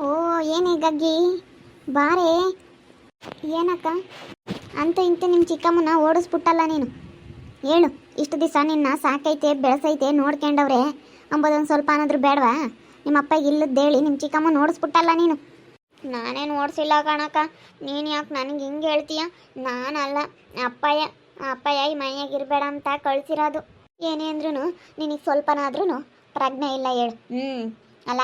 ಓ, ಏನೇ ಗಗ್ಗಿ. ಬಾರೆ. ಏನಕ್ಕ? ಅಂತ ಇಂತ ನಿಮ್ಮ ಚಿಕ್ಕಮ್ಮನ ಓಡಿಸ್ಬಿಟ್ಟಲ್ಲ ನೀನು. ಹೇಳು, ಇಷ್ಟು ದಿವಸ ನಿನ್ನ ಸಾಕೈತೆ, ಬೆಳೆಸೈತೆ, ನೋಡ್ಕೊಂಡವ್ರೆ. ಅಂಬೋದೊಂದು ಸ್ವಲ್ಪ ಏನಾದ್ರೂ ಬೇಡವಾ? ನಿಮ್ಮ ಅಪ್ಪಗೆ ಇಲ್ಲದ್ದೇಳಿ ನಿಮ್ಮ ಚಿಕ್ಕಮ್ಮನ ಓಡಿಸ್ಬಿಟ್ಟಲ್ಲ ನೀನು. ನಾನೇನು ಓಡಿಸಿಲ್ಲ ಕಣಕ್ಕ. ನೀನು ಯಾಕೆ ನನಗೆ ಹಿಂಗೆ ಹೇಳ್ತೀಯ? ನಾನಲ್ಲ. ಅಪ್ಪಯ್ಯ ಅಪ್ಪಯ್ಯ ಈ ಇರಬೇಡ ಅಂತ ಕಳಿಸಿರೋದು. ಏನೇ ಅಂದ್ರೂ ನಿನಗೆ ಸ್ವಲ್ಪನಾದ್ರೂ ಪ್ರಜ್ಞೆ ಇಲ್ಲ ಹೇಳು. ಹ್ಞೂ ಅಲ್ಲ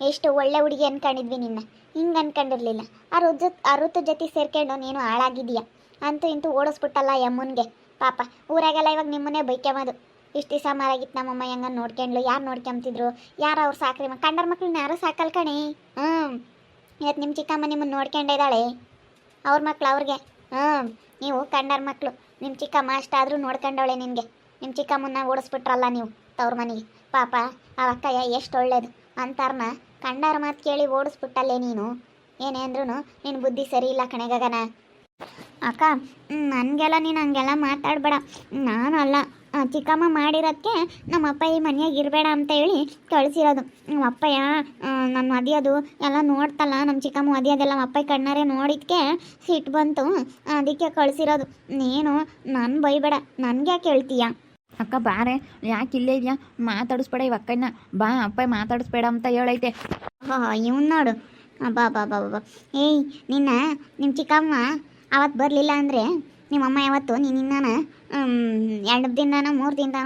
ಎಷ್ಟು ಒಳ್ಳೆ ಹುಡುಗಿ ಅನ್ಕೊಂಡಿದ್ವಿ ನಿನ್ನ. ಹಿಂಗೆ ಅನ್ಕೊಂಡಿರ್ಲಿಲ್ಲ. ಆ ರುಜ, ಆ ಋತು ಜೊತೆ ಸೇರ್ಕೊಂಡು ನೀನು ಹಾಳಾಗಿದೀಯ ಅಂತೂ ಇಂತೂ ಓಡಿಸ್ಬಿಟ್ಟಲ್ಲ ಯಮ್ಮನ್ಗೆ ಪಾಪ, ಊರಾಗೆಲ್ಲ ಇವಾಗ ನಿಮ್ಮನ್ನೇ ಬೈಕ್ಯಮದು. ಇಷ್ಟು ದಿವಸ ಮಾರಾಗಿತ್ತು ನಮ್ಮಮ್ಮ ಹೆಂಗ ನೋಡ್ಕೊಂಡ್ಲು ಯಾರು ನೋಡ್ಕೊಂತಿದ್ರು ಯಾರು ಅವ್ರು ಸಾಕ್ರಿ ಮ ಕಂಡರ ಮಕ್ಳನ್ನ ಯಾರು ಸಾಕಲ್ ಕಣಿ? ಹ್ಞೂ ಇವತ್ತು ನಿಮ್ಮ ಚಿಕ್ಕಮ್ಮ ನಿಮ್ಮನ್ನು ನೋಡ್ಕೊಂಡಿದ್ದಾಳೆ ಅವ್ರ ಮಕ್ಳು ಅವ್ರಿಗೆ. ಹ್ಞೂ ನೀವು ಕಂಡರ ಮಕ್ಕಳು ನಿಮ್ಮ ಚಿಕ್ಕಮ್ಮ ಅಷ್ಟಾದರೂ ನೋಡ್ಕೊಂಡವಳೆ ನಿನಗೆ. ನಿಮ್ಮ ಚಿಕ್ಕಮ್ಮನ್ನ ಓಡಿಸ್ಬಿಟ್ರಲ್ಲ ನೀವು ತವ್ರ ಮನೆಗೆ. ಪಾಪ ಆ ಅಕ್ಕಯ್ಯ ಎಷ್ಟು ಒಳ್ಳೇದು. ಅಂತಾರನ ಕಂಡಾರ ಮಾತು ಕೇಳಿ ಓಡಿಸ್ಬಿಟ್ಟಲ್ಲೇ ನೀನು? ಏನೇ ಅಂದ್ರೂ ನಿನ್ನ ಬುದ್ಧಿ ಸರಿ ಇಲ್ಲ ಕಣೆಗಗನ ಅಕ್ಕ ನನಗೆಲ್ಲ ನೀನು ಹಂಗೆಲ್ಲ ಮಾತಾಡಬೇಡ. ನಾನು ಅಲ್ಲ. ಚಿಕ್ಕಮ್ಮ ಮಾಡಿರೋಕ್ಕೆ ನಮ್ಮ ಅಪ್ಪ ಈ ಮನೆಯಾಗ ಇರಬೇಡ ಅಂತ ಹೇಳಿ ಕಳಿಸಿರೋದು. ನಮ್ಮ ಅಪ್ಪಯ್ಯ ನಮ್ಮ ಮದಿಯೋದು ಎಲ್ಲ ನೋಡ್ತಲ್ಲ ನಮ್ಮ ಚಿಕ್ಕಮ್ಮ ಮದಿಯೋದೆಲ್ಲ ನಮ್ಮ ಅಪ್ಪ ಕಣ್ಣಾರೆ ನೋಡಿದ್ಕೆ ಸಿಟ್ಟು ಬಂತು. ಅದಕ್ಕೆ ಕಳಿಸಿರೋದು. ನೀನು ನನ್ನ ಬೈಬೇಡ. ನನಗೆ ಕೇಳ್ತೀಯ ಅಕ್ಕ ಬಾರೆ, ಯಾಕೆ ಇಲ್ಲೇ ಇದೆಯಾ? ಮಾತಾಡಿಸ್ಬೇಡ ಇವ ಅಕ್ಕನ ಬಾ ಅಪ್ಪ, ಮಾತಾಡಿಸ್ಬೇಡ ಅಂತ ಹೇಳೈತೆ. ಇವ್ನು ನೋಡು. ಬಾ ಬಾ ಬಾ ಬಾ ಏಯ್, ನಿನ್ನ ನಿಮ್ಮ ಚಿಕ್ಕಮ್ಮ ಅವತ್ತು ಬರಲಿಲ್ಲ ಅಂದರೆ ನಿಮ್ಮಮ್ಮ ಯಾವತ್ತು? ನಿನ್ನ ಎರಡು ದಿನನ, ಮೂರು ದಿನನ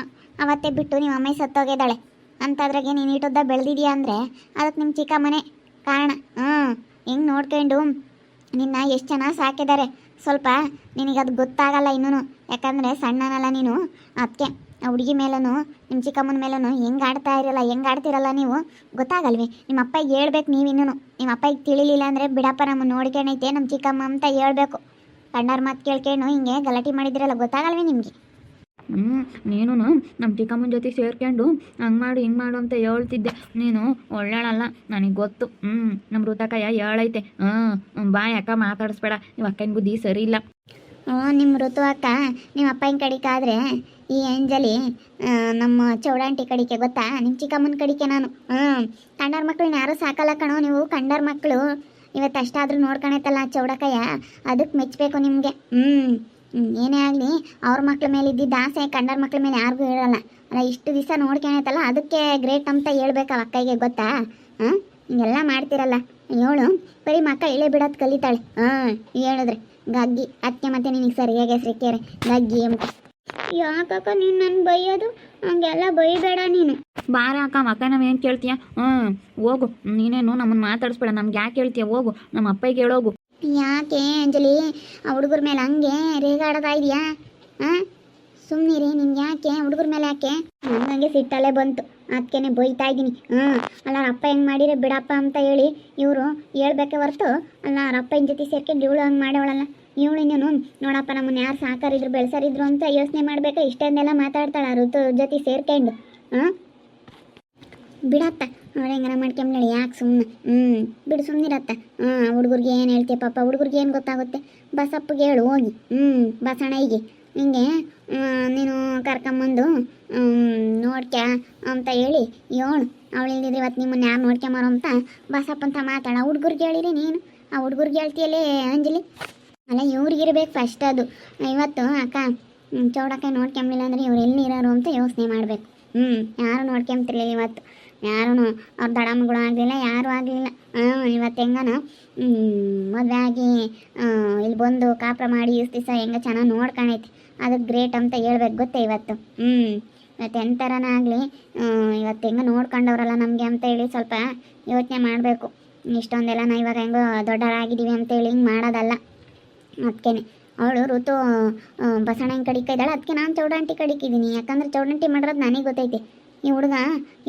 ಅವತ್ತೇ ಬಿಟ್ಟು ನಿಮ್ಮ ಅಮ್ಮ ಸತ್ತೋಗಿದ್ದಾಳೆ. ಅಂತದ್ರಾಗೆ ನೀನು ಇಟ್ಟುದ್ದ ಬೆಳೆದಿದ್ಯಾ ಅಂದರೆ ಅದಕ್ಕೆ ನಿಮ್ಮ ಚಿಕ್ಕಮ್ಮನೆ ಕಾರಣ. ಹ್ಞೂ ಹೆಂಗೆ ನೋಡ್ಕೊಂಡು ನಿನ್ನ ಎಷ್ಟು ಚೆನ್ನಾಗಿ ಸಾಕಿದ್ದಾರೆ? ಸ್ವಲ್ಪ ನಿನಗದು ಗೊತ್ತಾಗಲ್ಲ ಇನ್ನೂ ಯಾಕಂದರೆ ಸಣ್ಣನಲ್ಲ ನೀನು. ಅದಕ್ಕೆ ಆ ಹುಡುಗಿ ಮೇಲೂ ನಿಮ್ಮ ಚಿಕ್ಕಮ್ಮನ ಮೇಲೂ ಹೆಂಗೆ ಆಡ್ತಾ ಇರಲ್ಲ, ಹೆಂಗೆ ಆಡ್ತಿರಲ್ಲ ನೀವು ಗೊತ್ತಾಗಲ್ವಿ? ನಿಮ್ಮ ಅಪ್ಪಗೆ ಹೇಳ್ಬೇಕು ನೀವಿನ್ನೂ ನಿಮ್ಮ ಅಪ್ಪಗೆ ತಿಳಿಲಿಲ್ಲ ಅಂದರೆ ಬಿಡಪ್ಪ, ನಮ್ಮ ನೋಡ್ಕೊಂಡೈತೆ ನಮ್ಮ ಚಿಕ್ಕಮ್ಮ ಅಂತ ಹೇಳ್ಬೇಕು. ಕಣ್ಣಾರ ಮಾತು ಕೇಳ್ಕೊಂಡು ಹಿಂಗೆ ಗಲಾಟೆ ಮಾಡಿದ್ರಲ್ಲ, ಗೊತ್ತಾಗಲ್ವಿ ನಿಮಗೆ? ಹ್ಞೂ ನೀನು ನಮ್ಮ ಚಿಕ್ಕಮ್ಮನ ಜೊತೆ ಸೇರ್ಕೊಂಡು ಹಂಗೆ ಮಾಡು, ಹಿಂಗೆ ಮಾಡು ಅಂತ ಹೇಳ್ತಿದ್ದೆ. ನೀನು ಒಳ್ಳೆಯಳಲ್ಲ ನನಗೆ ಗೊತ್ತು. ಹ್ಞೂ ನಮ್ಮ ಋತಕಯ್ಯ ಹೇಳೈತೆ. ಹ್ಞೂ ಬಾ ಅಕ್ಕ, ಮಾತಾಡಿಸ್ಬೇಡ. ನೀವು ಅಕ್ಕನ ಬುದ್ಧಿ ಸರಿ ಇಲ್ಲ. ನಿಮ್ಮ ಋತು ಅಕ್ಕ ನಿಮ್ಮ ಅಪ್ಪನ ಕಡಿಕಾದ್ರೆ ಈ ಏಂಜಲಿ ನಮ್ಮ ಚೌಡಾಂಟಿ ಕಡಿಕೆ ಗೊತ್ತಾ? ನಿಮ್ಮ ಚಿಕ್ಕಮ್ಮನ ಕಡಿಕೆ ನಾನು. ಹ್ಞೂ ಕಂಡಾರ ಮಕ್ಳನ್ನ ಯಾರೂ ಸಾಕಲ್ಲ ಕಣೋ ನೀವು, ಕಂಡಾರ ಮಕ್ಕಳು ಇವತ್ತು ಅಷ್ಟಾದರೂ ನೋಡ್ಕೊಳತ್ತಲ್ಲ ಚೌಡಕಯ್ಯ ಅದಕ್ಕೆ ಮೆಚ್ಚಬೇಕು ನಿಮಗೆ. ಹ್ಞೂ ಏನೇ ಆಗಲಿ, ಅವ್ರ ಮಕ್ಳ ಮೇಲೆ ಇದ್ದಿದ್ದ ಆಸೆ ಕಂಡಾರ ಮಕ್ಳ ಮೇಲೆ ಯಾರಿಗೂ ಇರಲ್ಲ ಅಲ್ಲ, ಇಷ್ಟು ದಿವಸ ನೋಡ್ಕೊಳತ್ತಲ್ಲ ಅದಕ್ಕೆ ಗ್ರೇಟ್ ಅಂತ ಹೇಳ್ಬೇಕು ಅಕ್ಕಯ್ಯಗೆ ಗೊತ್ತಾ? ಹಾಂ ಹಿಂಗೆಲ್ಲ ಮಾಡ್ತಿರಲ್ಲ. ಹೇಳು ಬರೀ ಮಕ್ಕ ಇಳೆ ಬಿಡೋದು ಕಲಿತಾಳೆ. ಹಾಂ ಹೇಳಿದ್ರೆ. ಗಗ್ಗಿ. ಅತ್ತೆ ಮತ್ತೆ ನಿನಗೆ ಸರಿಯಾಗಿ ಸಿಕ್ಕಾರೆ ಗಗ್ಗಿ ಅಂತ ಯಾಕಕ್ಕ ನೀನು ನನ್ನ ಬೈಯೋದು? ಹಂಗೆಲ್ಲ ಬೈಬೇಡ ನೀನು. ಬಾರ ಅಕ್ಕ ಅಕ್ಕ ನಾವು ಏನು ಕೇಳ್ತೀಯ? ಹ್ಞೂ ಹೋಗು. ನೀನೇನು ನಮ್ಮನ್ನು ಮಾತಾಡಿಸ್ಬೇಡ. ನಮ್ಗೆ ಯಾಕೆ ಹೇಳ್ತೀಯ? ಹೋಗು. ನಮ್ಮ ಅಪ್ಪಗೆ ಹೇಳೋಗು. ಯಾಕೆ ಅಂಜಲಿ? ಆ ಹುಡುಗರ ಮೇಲೆ ಹಂಗೆ ರೇಗಾಡೋದಾ ಇದೆಯಾ? ಹಾಂ ಸುಮ್ಮನಿರಿ ನಿಮ್ಗೆ ಯಾಕೆ? ಹುಡುಗರ ಮೇಲೆ ಯಾಕೆ? ನನಗೆ ಸಿಟ್ಟಲ್ಲೇ ಬಂತು. ಅದಕ್ಕೇನೆ ಬೈತಾ ಇದ್ದೀನಿ. ಹ್ಮ್, ಅಲ್ಲ ಅಪ್ಪ ಹೆಂಗೆ ಮಾಡಿದ್ರೆ ಬಿಡಪ್ಪ ಅಂತ ಹೇಳಿ ಇವರು ಹೇಳ್ಬೇಕೆ ಹೊರ್ತು, ಅಲ್ಲ ಅಪ್ಪನ ಜೊತೆ ಸೇರ್ಕೊಂಡು ಇವಳು ಹಂಗೆ ಮಾಡೋಳಲ್ಲ ಇವಳು ಇನ್ನೇನು, ನೋಡಪ್ಪ ನಮ್ಮನ್ನ ಯಾರು ಸಾಕಾರಿದ್ರು, ಬೆಳೆಸಾರಿದ್ರು ಅಂತ ಯೋಚನೆ ಮಾಡ್ಬೇಕು? ಇಷ್ಟೊಂದೆಲ್ಲ ಮಾತಾಡ್ತಾಳೆ ಋತು ಜೊತೆ ಸೇರ್ಕೊಂಡು. ಹಾಂ ಬಿಡತ್ತ ಅವಳು ಹೆಂಗಾರ ಮಾಡ್ಕೊಂಬಳಿ ಯಾಕೆ ಸುಮ್ಮನೆ ಹ್ಞೂ ಬಿಡು ಸುಮ್ಮನಿರತ್ತ ಹಾಂ ಹುಡುಗರಿಗೆ ಏನು ಹೇಳ್ತೀಯ ಪಾಪ? ಹುಡುಗರಿಗೆ ಏನು ಗೊತ್ತಾಗುತ್ತೆ? ಬಸಪ್ಪಗೆ ಹೇಳು, ಹೋಗಿ. ಹ್ಞೂ ಬಸಣ್ಣ ಹಿಂಗೆ ಆ, ನೀನು ಕರ್ಕೊಂಬಂದು ನೋಡ್ಕ ಅಂತ ಹೇಳಿ ಏಳು ಅವಳು ಇಲ್ದಿದ್ರೆ ಇವತ್ತು ನಿಮ್ಮನ್ನು ಯಾರು ನೋಡ್ಕೊಂಬಾರೋ ಅಂತ ಬಸಪ್ಪ ಅಂತ ಮಾತಾಡ. ಹುಡುಗರಿಗೆ ಹೇಳಿರಿ ನೀನು. ಆ ಹುಡುಗರಿಗೆ ಹೇಳ್ತೀಯಲ್ಲೇ ಅಂಜಲಿ? ಅಲ್ಲ ಇವ್ರಿಗಿರ್ಬೇಕು ಫಸ್ಟ್ ಅದು. ಇವತ್ತು ಅಕ್ಕ ಚೌಡಕ್ಕ ನೋಡ್ಕೊಂಬಿಲ್ಲ ಅಂದರೆ ಇವ್ರು ಎಲ್ಲಿ ಇರೋರು ಅಂತ ಯೋಚನೆ ಮಾಡಬೇಕು. ಹ್ಞೂ ಯಾರು ನೋಡ್ಕೊಂತಿರ್ಲಿಲ್ಲ ಇವತ್ತು. ಯಾರೂ ಅವ್ರ ದಡಮ್ಗಳು ಆಗಲಿಲ್ಲ, ಯಾರೂ ಆಗಲಿಲ್ಲ. ಇವತ್ತು ಹೆಂಗನ? ಮದುವೆ ಆಗಿ ಇಲ್ಲಿ ಬಂದು ಕಾಪ್ರ ಮಾಡಿ ಇಷ್ಟು ದಿವಸ ಹೆಂಗೆ ಚೆನ್ನಾಗಿ ನೋಡ್ಕೊಂಡೈತಿ ಅದಕ್ಕೆ ಗ್ರೇಟ್ ಅಂತ ಹೇಳ್ಬೇಕು ಗೊತ್ತೇ ಇವತ್ತು. ಹ್ಞೂ ಇವತ್ತು ಎಂಥರನ ಆಗಲಿ ಇವತ್ತು ಹೆಂಗೆ ನೋಡ್ಕೊಂಡವ್ರಲ್ಲ ನಮಗೆ ಅಂತ ಹೇಳಿ ಸ್ವಲ್ಪ ಯೋಚನೆ ಮಾಡಬೇಕು. ಇಷ್ಟೊಂದೆಲ್ಲ ನಾ ಇವಾಗ ಹೆಂಗೋ ದೊಡ್ಡವರಾಗಿದ್ದೀವಿ ಅಂತೇಳಿ ಹಿಂಗೆ ಮಾಡೋದಲ್ಲ. ಅದಕ್ಕೇನೆ ಅವಳು ಋತು ಬಸಣ್ಣ ಕಡಿಕ ಇದ್ದಾಳೆ ಅದಕ್ಕೆ ನಾನು ಚೌಡಂಟಿ ಕಡಿಕಿದ್ದೀನಿ ಯಾಕಂದ್ರೆ ಚೌಡಂಟಿ ಮಾಡಿರೋದು ನನಗೆ ಗೊತ್ತೈತಿ. ಈ ಹುಡುಗ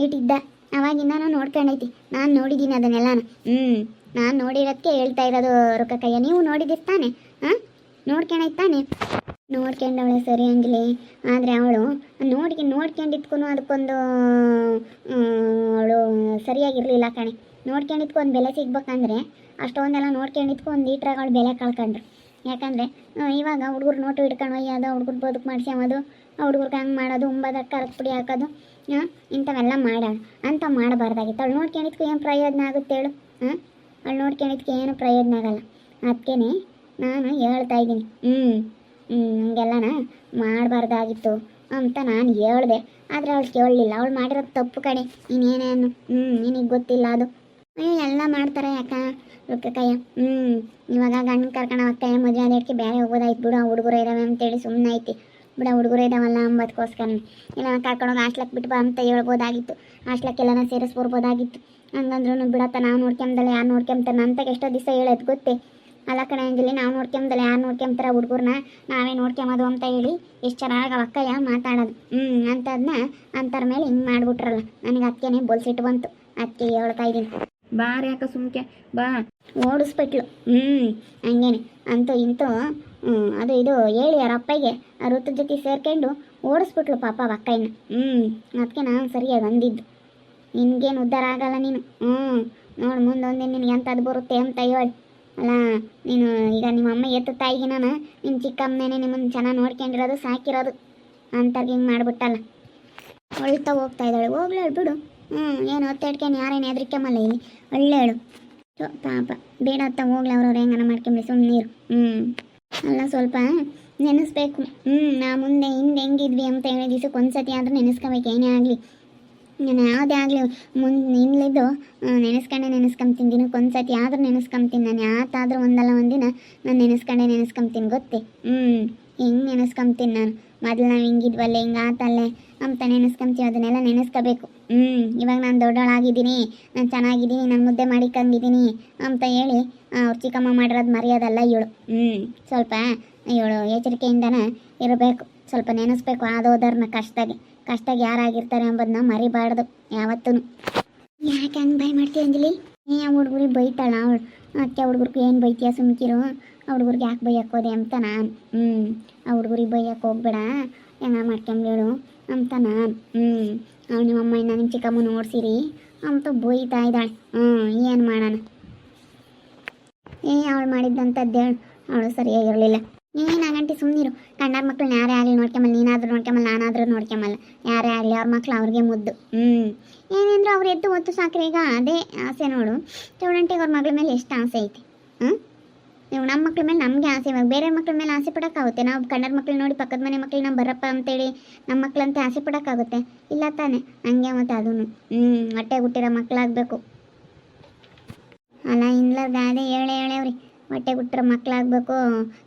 ಇಟ್ಟಿದ್ದ ಅವಾಗಿಂದನೂ ನೋಡ್ಕೊಂಡೈತಿ. ನಾನು ನೋಡಿದ್ದೀನಿ ಅದನ್ನೆಲ್ಲನೂ. ಹ್ಞೂ ನಾನು ನೋಡಿರೋದಕ್ಕೆ ಹೇಳ್ತಾ ಇರೋದು ರೊಕ್ಕಕ್ಕಯ್ಯ ನೀವು ನೋಡಿದ್ದೀರಿ ತಾನೆ? ಹಾಂ? ನೋಡ್ಕೊಂಡೈತೆ ತಾನೆ? ನೋಡ್ಕೊಂಡವಳೆ ಸರಿ ಅಂಜಲಿ ಆದರೆ ಅವಳು ನೋಡಿ ನೋಡ್ಕೊಂಡಿದ್ಕೂ ಅದಕ್ಕೊಂದು ಅವಳು ಸರಿಯಾಗಿರಲಿಲ್ಲ ಕಣೆ. ನೋಡ್ಕೊಂಡಿದ್ಕು ಒಂದು ಬೆಲೆ ಸಿಗ್ಬೇಕಂದ್ರೆ ಅಷ್ಟೊಂದೆಲ್ಲ ನೋಡ್ಕೊಂಡಿದ್ಕು ಒಂದು ಲೀಟ್ರಾಗ ಅವಳು ಬೆಲೆ ಕಳ್ಕೊಂಡ್ರು. ಯಾಕಂದರೆ ಇವಾಗ ಹುಡುಗರು ನೋಟು ಹಿಡ್ಕೊಂಡು ಒಯ್ಯೋದು ಹುಡುಗರು ಬದುಕು ಮಾಡಿಸ್ಯಾಮದು ಹುಡುಗರ್ಗೆ ಹಂಗೆ ಮಾಡೋದು, ಉಂಬದ ಖಾರದ ಪುಡಿ ಹಾಕೋದು ಇಂಥವೆಲ್ಲ ಮಾಡೋಣ ಅಂತ ಮಾಡಬಾರ್ದಾಗಿತ್ತು. ಅವಳು ನೋಡ್ಕೊಂಡಿದ್ಕು ಏನು ಪ್ರಯೋಜನ ಆಗುತ್ತೆ ಹೇಳು, ಹಾಂ? ಅವಳು ನೋಡ್ಕೊಂಡಿದ್ಕು ಏನು ಪ್ರಯೋಜನ ಆಗಲ್ಲ. ಅದಕ್ಕೇ ನಾನು ಹೇಳ್ತಾ ಇದ್ದೀನಿ. ಹ್ಞೂ ಹ್ಞೂ ಹಂಗೆಲ್ಲನ ಮಾಡಬಾರ್ದಾಗಿತ್ತು ಅಂತ ನಾನು ಹೇಳ್ದೆ. ಆದರೆ ಅವಳು ಕೇಳಲಿಲ್ಲ. ಅವಳು ಮಾಡಿರೋದು ತಪ್ಪು ಕಡೆ ಇನ್ನೇನೇನು? ಹ್ಞೂ ನಿನಗೆ ಗೊತ್ತಿಲ್ಲ ಅದು. ಅಯ್ಯೋ, ಎಲ್ಲ ಮಾಡ್ತಾರೆ ಯಾಕ ರೊಕ್ಕಕ್ಕಯ್ಯ ಹ್ಞೂ ಇವಾಗ ಗಂಡನ ಕರ್ಕೊಂಡು ಹೋಗ್ತಾಯ ಮದುವೆ ಅದಕ್ಕೆ ಬೇರೆ ಹೋಗೋದಾಯ್ತು ಬಿಡು. ಆ ಹುಡುಗರು ಇದ್ದಾವೆ ಅಂತೇಳಿ ಸುಮ್ಮನೆ ಐತಿ. ಬಿಡ ಹುಡುಗರು ಇದಾವಲ್ಲ ಅಂಬದಕ್ಕೋಸ್ಕರ ಇಲ್ಲ ಕರ್ಕೊಂಡೋಗಿ ಹಾಸ್ಲಕ್ಕೆ ಬಿಟ್ಟು ಬಾ ಅಂತ ಹೇಳ್ಬೋದಾಗಿತ್ತು. ಹಾಸ್ಲಕ್ಕೆಲ್ಲನ ಸೇರಿಸ್ಬರ್ಬೋದಾಗಿತ್ತು. ಹಂಗಂದ್ರೂ ಬಿಡತ್ತ ನಾವು ನೋಡ್ಕೊಂಬದಲ್ಲ ಯಾರು ನೋಡ್ಕೊಂತಾರೆ ನಂತಕ್ಕೆ ಎಷ್ಟೋ ದಿವಸ ಹೇಳೋದು ಗೊತ್ತೇ. ಅಲ್ಲ ಕಣೆ ಅಂಜಲಿ, ನಾವು ನೋಡ್ಕೊಂಬದಲ್ಲ ಯಾರು ನೋಡ್ಕೊಂತಾರ ಹುಡುಗರ್ನ? ನಾವೇ ನೋಡ್ಕೊಂಬೋದು ಅಂತ ಹೇಳಿ ಎಷ್ಟು ಚೆನ್ನಾಗಿ ಅಕ್ಕಯ್ಯ ಮಾತಾಡೋದು. ಹ್ಞೂ ಅಂತದನ್ನ ಅಂತರ ಮೇಲೆ ಹಿಂಗೆ ಮಾಡಿಬಿಟ್ರಲ್ಲ. ನನಗೆ ಅದಕ್ಕೇನೆ ಬೊಲ್ಸಿಟ್ಟು ಬಂತು. ಅದಕ್ಕೆ ಹೇಳ್ತಾ ಇದ್ದೀನಿ ಬಾರಿ ಅಕ್ಕ ಸುಮ್ಕೆ? ಬಾ. ಓಡಿಸ್ಬಿಟ್ಲು ಹ್ಞೂ ಹಂಗೇನೆ. ಅಂತೂ ಇಂತೂ ಅದು ಇದು ಹೇಳಿ ಅವ್ರ ಅಪ್ಪಗೆ. ಆ ಋತು ಜೊತೆ ಸೇರ್ಕೊಂಡು ಓಡಿಸ್ಬಿಟ್ಲು ಪಾಪ ಅಕ್ಕಯ್ಯನ ಹ್ಞೂ ಅದಕ್ಕೆ ನಾನು ಸರಿಯಾಗಿ ಅಂದಿದ್ದು. ನಿನ್ಗೇನು ಉದ್ಧಾರ ಆಗಲ್ಲ ನೀನು. ಹ್ಞೂ ನೋಡು ಮುಂದೊಂದೇ ನಿನಗೆ ಎಂಥದ್ದು ಬರುತ್ತೆ ಅಂತ ಹೇಳಿ. ಅಲ್ಲ, ನೀನು ಈಗ ನಿಮ್ಮ ಅಮ್ಮ ಎತ್ತ ತಾಯಿಗೆ ನಾನು ನಿಮ್ಮ ಚಿಕ್ಕಮ್ಮನೇ ನಿಮ್ಮನ್ನು ಚೆನ್ನಾಗಿ ನೋಡ್ಕೊಂಡಿರೋದು, ಸಾಕಿರೋದು. ಅಂತ ಹಿಂಗೆ ಮಾಡಿಬಿಟ್ಟಲ್ಲ. ಹೊಳ್ತಾ ಹೋಗ್ತಾ ಇದ್ದಾಳೆ. ಹೋಗ್ಲೇಳು ಬಿಡು. ಹ್ಞೂ ಏನು ಒತ್ತಾಡ್ಕೊಂಡು ಯಾರೇನು ಹೆದರಿಕೆಮಲ್ಲ ಇಲ್ಲಿ? ಒಳ್ಳೆಯಳು ಸೊ ಪಾಪ. ಬೇಡ ಅತ್ತ ಹೋಗ್ಲಿ ಅವ್ರವ್ರು, ಹೆಂಗನ ಮಾಡ್ಕೊಂಬಿ ಸುಮ್ಮನೆ ಇರು. ಹ್ಞೂ ಅಲ್ಲ, ಸ್ವಲ್ಪ ನೆನೆಸ್ಬೇಕು. ಹ್ಞೂ ನಾ ಮುಂದೆ, ಹಿಂದೆ ಹೆಂಗಿದ್ವಿ ಅಂತ ಹೇಳಿ ದಿವ್ಸಕ್ಕೆ ಒಂದ್ಸತಿ ಆದರೂ ನೆನೆಸ್ಕೋಬೇಕು. ಏನೇ ಆಗಲಿ. ನಾನು ಯಾವುದೇ ಆಗಲಿ ಮುಂದೆ ಇನ್ಲಿದ್ದು ನೆನೆಸ್ಕೊಂಡೆ ನೆನೆಸ್ಕೊಂತೀನಿ ದಿನಕ್ಕೆ ಒಂದ್ಸತಿ ಆದರೂ ನೆನೆಸ್ಕೊಂತೀನಿ ನಾನು ಯಾತಾದರೂ ಒಂದಲ್ಲ ಒಂದಿನ ನಾನು ನೆನೆಸ್ಕೊಂಡೆ ನೆನೆಸ್ಕೊಂತೀನಿ ಗೊತ್ತೇ? ಹ್ಞೂ ಹಿಂಗೆ ನೆನೆಸ್ಕೊಂತೀನಿ ನಾನು. ಮೊದಲು ನಾವು ಹಿಂಗಿದ್ವಲ್ಲೇ, ಹಿಂಗೆ ಆತಲ್ಲೇ ಅಂತ ನೆನೆಸ್ಕೊಂತೀವಿ ಅದನ್ನೆಲ್ಲ ನೆನೆಸ್ಕೋಬೇಕು. ಹ್ಞೂ ಇವಾಗ ನಾನು ದೊಡ್ಡವಳಾಗಿದ್ದೀನಿ ನಾನು ಚೆನ್ನಾಗಿದ್ದೀನಿ, ನಾನು ಮುದ್ದೆ ಮಾಡಿಕೊಂಡಿದ್ದೀನಿ ಅಂತ ಹೇಳಿ ಅವ್ರು ಚಿಕ್ಕಮ್ಮ ಮಾಡಿರೋದು ಮರ್ಯಾದಲ್ಲ ಇವಳು. ಹ್ಞೂ ಸ್ವಲ್ಪ ಇವಳು ಎಚ್ಚರಿಕೆಯಿಂದನೇ ಇರಬೇಕು. ಸ್ವಲ್ಪ ನೆನೆಸ್ಬೇಕು ಆದೋದರ್ನ ಕಷ್ಟದಾಗೆ. ಕಷ್ಟದಾಗ ಯಾರಾಗಿರ್ತಾರೆ ಎಂಬುದನ್ನ ಮರಿಬಾರ್ದು ಯಾವತ್ತೂ ಯಾಕೆ ಹಂಗೆ ಬೈ ಮಾಡ್ತೀಯ ಅಂಜಲಿ? ಏ, ಆ ಹುಡುಗರಿಗೆ ಬೈತಾಳ ಅವಳು. ಅದಕ್ಕೆ ಹುಡುಗರಿಗೆ ಏನು ಬೈತೀಯ ಸುಮ್ಕಿರು? ಆ ಹುಡುಗರಿಗೆ ಯಾಕೆ ಬೈಯಕ್ಕೆ ಹೋದೆ ಅಂತ ನಾನು. ಹ್ಞೂ ಆ ಹುಡುಗರಿಗೆ ಬೈಯಕ್ಕೆ ಹೋಗ್ಬೇಡ. ಹೆಂಗ ಮಾಡ್ಕೊಂಬೇಡು ಅಂತ ನಾನು. ಹ್ಞೂ ಅವ್ನು ನಿಮ್ಮ ಅಮ್ಮ ನಿಮ್ಮ ಚಿಕ್ಕಮ್ಮ ನೋಡ್ಸಿರಿ ಅಂತ ಬೈತಾ ಇದ್ದಾಳೆ. ಹ್ಞೂ ಏನು ಮಾಡೋಣ? ಏ, ಅವಳು ಮಾಡಿದ್ದಂಥದ್ದು ಹೇಳು ಅವಳು ಸರಿಯಾಗಿರಲಿಲ್ಲ. ನೀನು ಆಗಂಟಿ ಸುಮ್ಮನಿರು ಕಣ್ಣಾರ ಮಕ್ಳನ್ನ ಯಾರೇ ಆಗಲಿ ನೋಡ್ಕೊಂಬಲ್ಲ ನೀನಾದರೂ ನೋಡ್ಕೊಂಬಲ್ಲ ನಾನಾದರೂ ನೋಡ್ಕೊಂಬಲ್ಲ ಯಾರೇ ಆಗಲಿ ಅವ್ರ ಮಕ್ಳು ಅವ್ರಿಗೆ ಮುದ್ದು. ಹ್ಞೂ ಏನಂದ್ರೆ ಅವ್ರು ಎದ್ದು ಒತ್ತು ಸಾಕ್ರಿ. ಈಗ ಅದೇ ಆಸೆ ನೋಡು. ಚೌಡಂಟಿಗೆ ಅವ್ರ ಮಗಳ ಮೇಲೆ ಎಷ್ಟು ಆಸೆ ಐತಿ? ಹ್ಞೂ ನೀವು ನಮ್ಮ ಮಕ್ಳ ಮೇಲೆ ನಮಗೆ ಆಸೆ ಇವಾಗ ಬೇರೆ ಮಕ್ಳ ಮೇಲೆ ಆಸೆ ಪಡೋಕ್ಕಾಗುತ್ತೆ. ನಾವು ಕನ್ನಡ ಮಕ್ಳು ನೋಡಿ ಪಕ್ಕದ ಮನೆ ಮಕ್ಕಳನ್ನ ಬರಪ್ಪ ಅಂತೇಳಿ ನಮ್ಮ ಮಕ್ಳಂತೆ ಆಸೆ ಪಡೋಕ್ಕಾಗುತ್ತೆ. ಇಲ್ಲ ತಾನೆ. ಹಂಗೆ ಮತ್ತೆ ಅದೂ ಹ್ಞೂ ಹೊಟ್ಟೆ ಹುಟ್ಟಿರೋ ಮಕ್ಕಳಾಗಬೇಕು ಅಲ್ಲ ಇನ್ಲಾರ್ದ ಅದೇ ಹೇಳೇ ಹೇಳೇವ್ರಿ ಹೊಟ್ಟೆ ಹುಟ್ಟಿರೋ ಮಕ್ಕಳಾಗಬೇಕು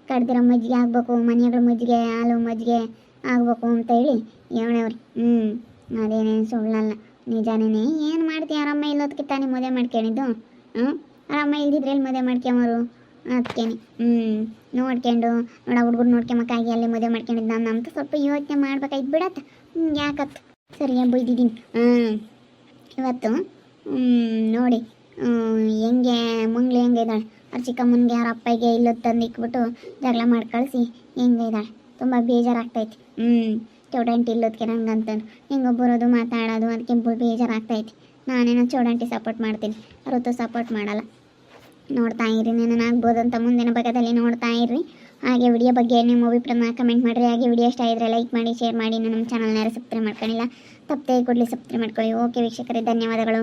ಕಡ್ದಿರೋ ಮಜ್ಜಿಗೆ ಆಗಬೇಕು ಮನೆಗಳ ಮಜ್ಜಿಗೆ, ಹಾಲು ಮಜ್ಜಿಗೆ ಆಗಬೇಕು ಅಂತ ಹೇಳಿ ಹೇಳವ್ರಿ ಹ್ಞೂ ಅದೇನೇನು ಸುಳ್ಳಲ್ಲ. ನಿಜಾನೇ ಏನು ಮಾಡ್ತೀಯ ಆರಮ್ಮ ಇಲ್ಲೋದಕ್ಕೆ ತಾನೇ ಮದುವೆ ಮಾಡ್ಕೊಂಡಿದ್ದು? ಹ್ಞೂ ಆರಾಮ ಇಲ್ದಿದ್ರೆ ಎಲ್ಲಿ ಮದುವೆ ಮಾಡ್ಕೊಂಬರು ಅದಕ್ಕೇನೆ ಹ್ಞೂ ನೋಡ್ಕೊಂಡು, ನೋಡ ಹುಡುಗರು ನೋಡ್ಕೊಂಬಕ್ಕಾಗಿ ಅಲ್ಲಿ ಮದುವೆ ಮಾಡ್ಕೊಂಡಿದ್ದು ನಾನು ಅಂತ ಸ್ವಲ್ಪ ಯೋಚನೆ ಮಾಡ್ಬೇಕಾಯ್ತು ಬಿಡತ್ತ. ಹ್ಞೂ ಯಾಕತ್ತು ಸರಿಯಾಗಿ ಬೈದಿದ್ದೀನಿ ಹ್ಞೂ ಇವತ್ತು ನೋಡಿ ಹೆಂಗೆ, ಮಂಗ್ಳು ಹೆಂಗೆ ಇದ್ದಾಳೆ? ಅವ್ರ ಚಿಕ್ಕಮ್ಮನಿಗೆ ಅವ್ರ ಅಪ್ಪಗೆ ಇಲ್ಲ ತಂದು ಜಗಳ ಮಾಡಿ ಕಳಿಸಿ, ಹೆಂಗೆ ಇದ್ದಾಳೆ. ತುಂಬ ಬೇಜಾರಾಗ್ತೈತಿ. ಹ್ಞೂ ಚೌಡಂಟಿ ಇಲ್ಲದಕ್ಕೆ ನಂಗಂತಂದು ಹಿಂಗೆ ಬರೋದು, ಮಾತಾಡೋದು ಅದಕ್ಕೆ ಬೇಜಾರಾಗ್ತೈತಿ. ನಾನೇನೋ ಚೌಡಂಟಿ ಸಪೋರ್ಟ್ ಮಾಡ್ತೀನಿ. ಋತು ಸಪೋರ್ಟ್ ಮಾಡಲ್ಲ. ನೋಡ್ತಾ ಇರಿ ಆಗ್ಬೋದು ಅಂತ ಮುಂದಿನ ಭಾಗದಲ್ಲಿ ನೋಡ್ತಾ ಇರ್ರಿ ಹಾಗೆ ವಿಡಿಯೋ ಬಗ್ಗೆ ನಿಮ್ಮ ಅಭಿಪ್ರಾಯ ಕಮೆಂಟ್ ಮಾಡಿರಿ. ಹಾಗೆ ವಿಡಿಯೋ ಇಷ್ಟ ಇದ್ದರೆ ಲೈಕ್ ಮಾಡಿ, ಶೇರ್ ಮಾಡಿ. ನಮ್ಮ ಚಾನಲ್ನ ಸಬ್ಸ್ಕ್ರೈಬ್ ಮಾಡ್ಕೊಳ್ಳಿಲ್ಲ ತಪ್ಪದೆ ಕೊಡಲಿ ಸಬ್ಸ್ಕ್ರೈಬ್ ಮಾಡ್ಕೊಳ್ಳಿ. ಓಕೆ ವೀಕ್ಷಕರೇ, ಧನ್ಯವಾದಗಳು.